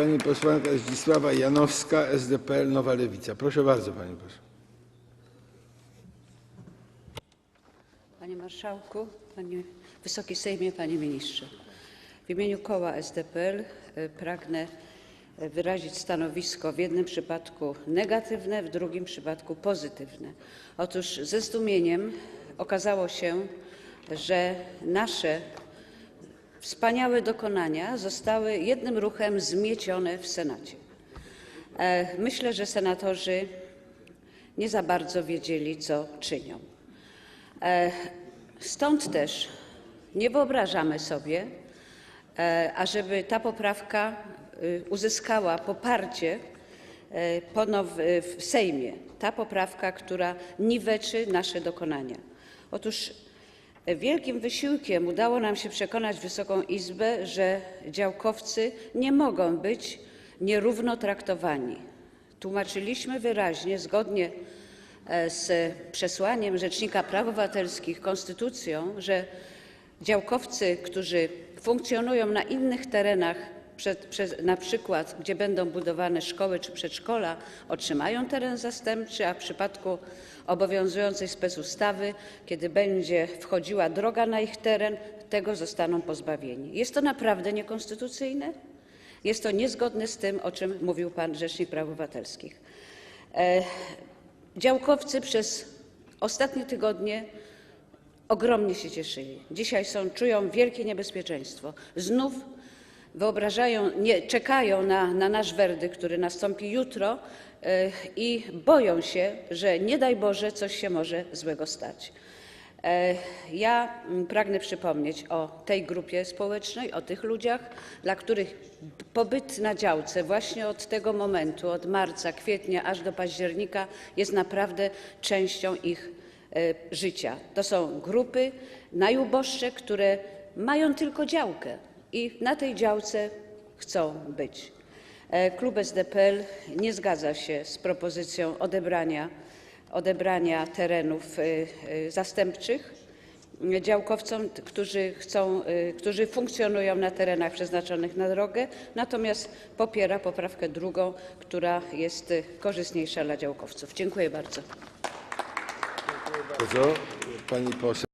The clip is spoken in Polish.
pani posłanka Zdzisława Janowska, SDPL Nowa Lewica. Proszę bardzo, pani poseł. Panie Marszałku, panie, Wysoki Sejmie, Panie Ministrze. W imieniu koła SDPL e, pragnę e, wyrazić stanowisko w jednym przypadku negatywne, w drugim przypadku pozytywne. Otóż ze zdumieniem okazało się, że nasze wspaniałe dokonania zostały jednym ruchem zmiecione w Senacie. E, Myślę, że senatorzy nie za bardzo wiedzieli, co czynią. E, Stąd też nie wyobrażamy sobie, e, ażeby ta poprawka y, uzyskała poparcie ponow w Sejmie. Ta poprawka, która niweczy nasze dokonania. Otóż wielkim wysiłkiem udało nam się przekonać Wysoką Izbę, że działkowcy nie mogą być nierówno traktowani. Tłumaczyliśmy wyraźnie, zgodnie e, z przesłaniem Rzecznika Praw Obywatelskich, konstytucją, że działkowcy, którzy funkcjonują na innych terenach, na przykład gdzie będą budowane szkoły czy przedszkola, otrzymają teren zastępczy, a w przypadku obowiązującej specustawy, kiedy będzie wchodziła droga na ich teren, tego zostaną pozbawieni. Jest to naprawdę niekonstytucyjne? Jest to niezgodne z tym, o czym mówił pan Rzecznik Praw Obywatelskich. E, Działkowcy przez ostatnie tygodnie ogromnie się cieszyli. Dzisiaj są, czują wielkie niebezpieczeństwo. Znów czekają na, na nasz werdykt, który nastąpi jutro e, i boją się, że nie daj Boże coś się może złego stać. E, Ja mm, pragnę przypomnieć o tej grupie społecznej, o tych ludziach, dla których pobyt na działce właśnie od tego momentu, od marca, kwietnia aż do października jest naprawdę częścią ich e, życia. To są grupy najuboższe, które mają tylko działkę i na tej działce chcą być. E, Klub SDPL nie zgadza się z propozycją odebrania, odebrania terenów y, y, zastępczych działkowcom, którzy, chcą, którzy funkcjonują na terenach przeznaczonych na drogę, natomiast popiera poprawkę drugą, która jest korzystniejsza dla działkowców. Dziękuję bardzo. Bardzo. Pani poseł.